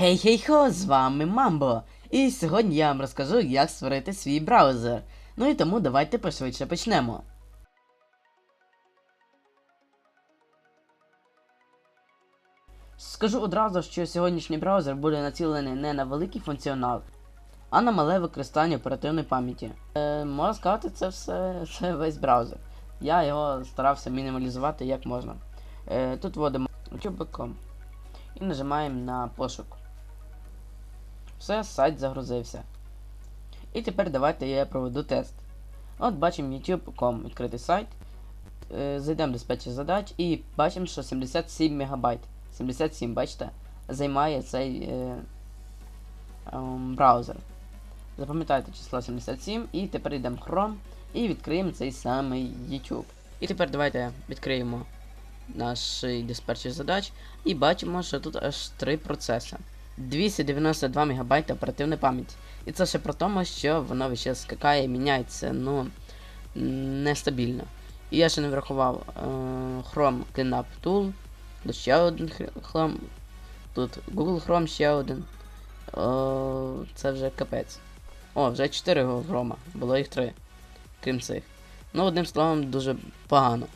Хей-хей-хо, з вами Мамбо. І сьогодні я вам розкажу, як створити свій браузер. Ну і тому давайте пошвидше почнемо. Скажу одразу, що сьогоднішній браузер буде націлений не на великий функціонал, а на мале використання оперативної пам'яті. Е, можна сказати, це все це весь браузер. Я його старався мінімалізувати як можна. Е, тут вводимо youtube.com і нажимаємо на пошук. Все, сайт загрузився. І тепер давайте я проведу тест. От бачимо youtube.com, відкритий сайт. Е, Зайдемо диспетчер задач і бачимо, що 77 МБ. 77, бачите, займає цей е, ем, браузер. Запам'ятайте число 77 і тепер йдемо в Chrome і відкриємо цей самий YouTube. І тепер давайте відкриємо наш диспетчер задач і бачимо, що тут аж три процеси. 292 МБ оперативної пам'яті. І це ще про тому, що воно час скакає і міняється, ну нестабільно. І я ще не врахував е, Chrome Cleanup Tool, тут ще один Chrome, тут Google Chrome ще один. О, це вже капець. О, вже 4 Chrome, було їх 3, крім цих. Ну, одним словом, дуже погано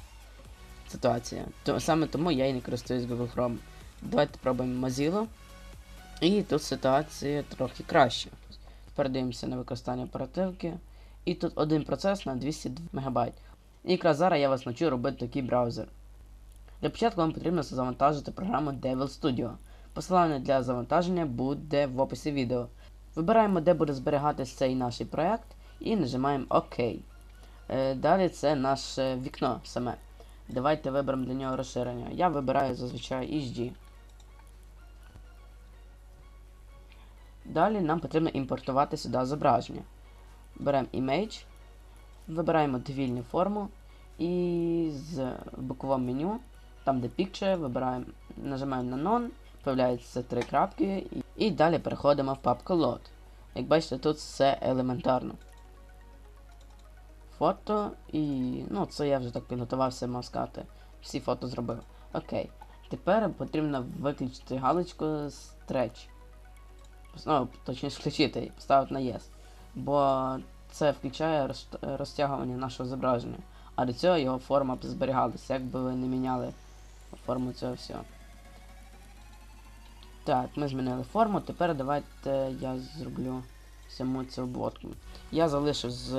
ситуація. То, саме тому я і не користуюсь Google Chrome. Давайте пробуємо Mozilla. І тут ситуація трохи краще. Передивимося на використання оперативки. І тут один процес на 202 МБ. І якраз зараз я вас навчу робити такий браузер. Для початку вам потрібно завантажити програму Devil Studio. Посилання для завантаження буде в описі відео. Вибираємо, де буде зберігатись цей наш проект, і нажимаємо ОК. Е, далі це наше вікно саме. Давайте виберемо для нього розширення. Я вибираю зазвичай HD. Далі нам потрібно імпортувати сюди зображення. Беремо Image, вибираємо довільну форму і з бокового меню, там де Picture, вибираємо, нажимаємо на None, появляються три крапки, і, далі переходимо в папку Load. Як бачите, тут все елементарно. Фото і. ну, це я вже так підготувався, можна сказати. Всі фото зробив. Окей. Тепер потрібно виключити галочку Stretch ну, точніше включити поставити на Yes. Бо це включає розтягування нашого зображення. А до цього його форма б зберігалася, якби ви не міняли форму цього всього. Так, ми змінили форму, тепер давайте я зроблю саму цю обводку. Я залишив з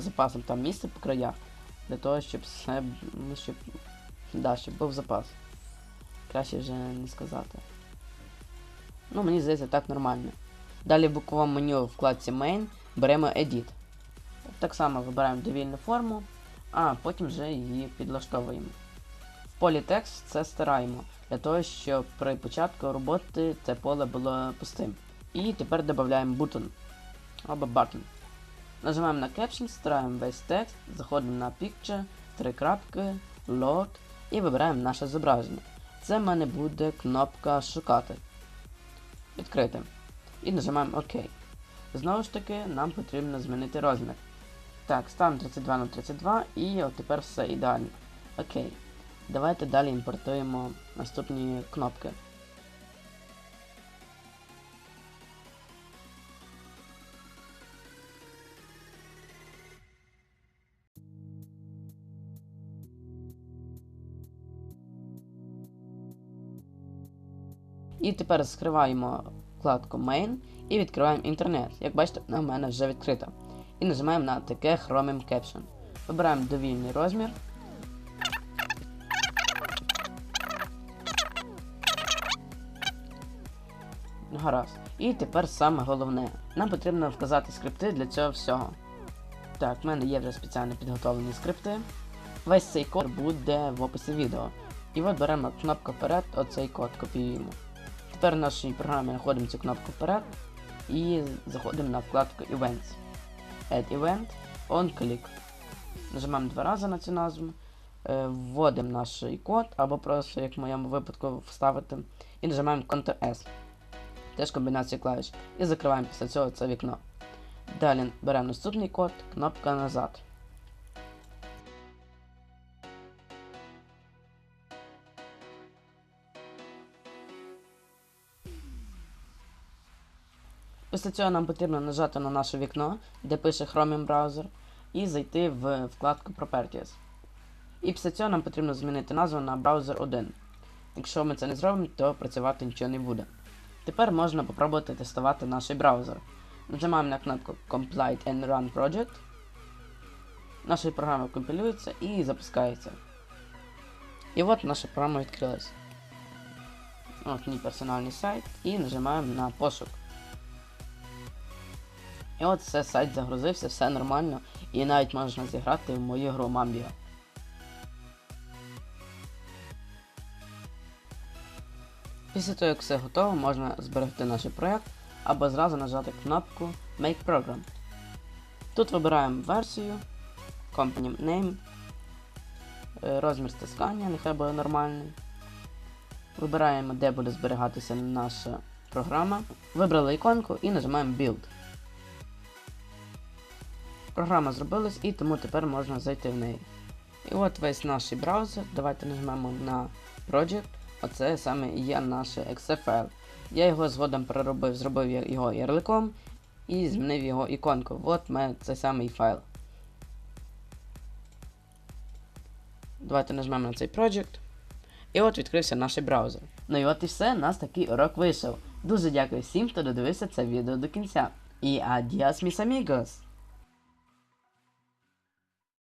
запасом там місце по краях, для того, щоб все, ну, щоб, да, щоб був запас. Краще вже не сказати. Ну, мені здається, так нормально. Далі в боковому меню в вкладці Main беремо Edit. Так само вибираємо довільну форму, а потім вже її підлаштовуємо. В полі текст це стираємо, для того, щоб при початку роботи це поле було пустим. І тепер додаємо button або button. Нажимаємо на Caption, стираємо весь текст, заходимо на Picture, три крапки, Load і вибираємо наше зображення. Це в мене буде кнопка Шукати. Відкрити і нажимаємо ОК. Знову ж таки, нам потрібно змінити розмір. Так, ставимо 32 на 32 і от тепер все ідеально. Окей. Давайте далі імпортуємо наступні кнопки. І тепер скриваємо вкладку Main і відкриваємо інтернет. Як бачите, вона в мене вже відкрита. І нажимаємо на таке Chromium Caption. Вибираємо довільний розмір. Гаразд. І тепер саме головне. Нам потрібно вказати скрипти для цього всього. Так, в мене є вже спеціально підготовлені скрипти. Весь цей код буде в описі відео. І от беремо кнопку вперед, оцей код копіюємо. Тепер в нашій програмі знаходимо цю кнопку вперед і заходимо на вкладку Events. Add Event, on click. Нажимаємо два рази на цю назву, е, вводимо наш код, або просто, як в моєму випадку, вставити, і нажимаємо Ctrl-S. Теж комбінація клавіш. І закриваємо після цього це вікно. Далі беремо наступний код, кнопка назад. Після цього нам потрібно нажати на наше вікно, де пише Chromium Browser, і зайти в вкладку Properties. І після цього нам потрібно змінити назву на Browser 1. Якщо ми це не зробимо, то працювати нічого не буде. Тепер можна попробувати тестувати наш браузер. Нажимаємо на кнопку Compiled and Run Project. Наша програма компілюється і запускається. І от наша програма відкрилась. От мій персональний сайт і нажимаємо на пошук. І от все, сайт загрузився, все нормально, і навіть можна зіграти в мою гру Mambio. Після того, як все готово, можна зберегти наш проект або зразу нажати кнопку Make Program. Тут вибираємо версію, Company Name, е, розмір стискання, нехай буде нормальний. Вибираємо, де буде зберігатися наша програма. Вибрали іконку і нажимаємо Build. Програма зробилась і тому тепер можна зайти в неї. І от весь наш браузер. Давайте нажмемо на Project. Оце саме є наш файл. Я його згодом переробив, зробив його ярликом і змінив його іконку. От мене цей самий файл. Давайте нажмемо на цей Project. І от відкрився наш браузер. Ну і от і все, нас такий урок вийшов. Дуже дякую всім, хто додивився це відео до кінця. І адіас, міс амігос!